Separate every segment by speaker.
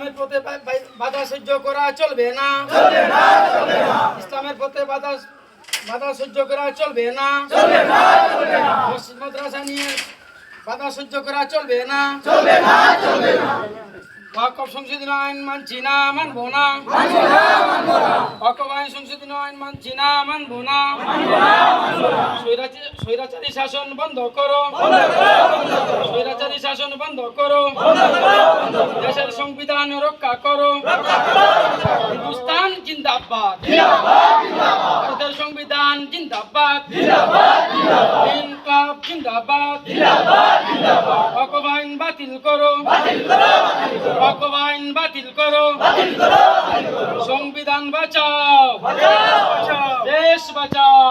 Speaker 1: ইসলামের পথে বাধা সহ্য করা চলবে না। ইসলামের পথে বাধা বাধা সহ্য করা চলবে না। মসজিদ মাদ্রাসা নিয়ে বাধা সহ্য করা চলবে না। ওয়াকফ সংশোধন আইন মানছি না মানবো না। ওয়াকফ আইন সংশোধন আইন মানছি না মানবো না। স্বৈরাচারী- স্বৈরাচারী শাসন বন্ধ করো। স্বৈরাচারী শাসন বন্ধ করো। রক্ষা করো। হিন্দুস্তান জিন্দাবাদ। ভারতের সংবিধান জিন্দাবাদ। ইনকলাব জিন্দাবাদ। আইন বাতিল করো। আইন বাতিল করো। সংবিধান বাঁচাও। দেশ বাঁচাও।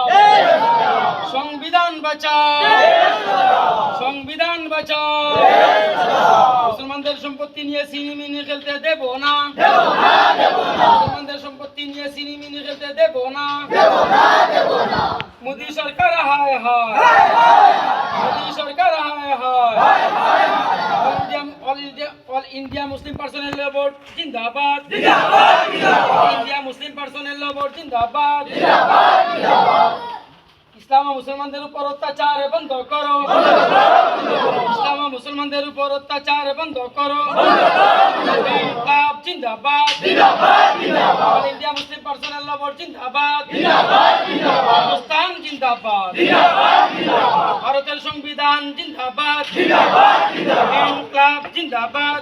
Speaker 1: সংবিধান বাঁচাও। সংবিধান বাঁচাও। মুসলমানদের সম্পত্তি নিয়ে সিনেমিনি খেলতে দেব না। মুসলমানদের সম্পত্তি নিয়ে সিনেমিনি খেলতে দেব না। মোদী সরকার হায় হায়। মোদী সরকার হায় হায়। All India all India all India Muslim personal law board জিন্দাবাদ। India Muslim personal law board জিন্দাবাদ। ইসলাম ও মুসলমানদের উপর অত্যাচার বন্ধ করো। ইসলাম ও মুসলমানদের উপর অত্যাচার বন্ধ করো। জিন্দাবাদ India Muslim personal law board জিন্দাবাদ। জিন্দাবাদ ভারতের সংবিধান জিন্দাবাদ। ইনকলাব জিন্দাবাদ।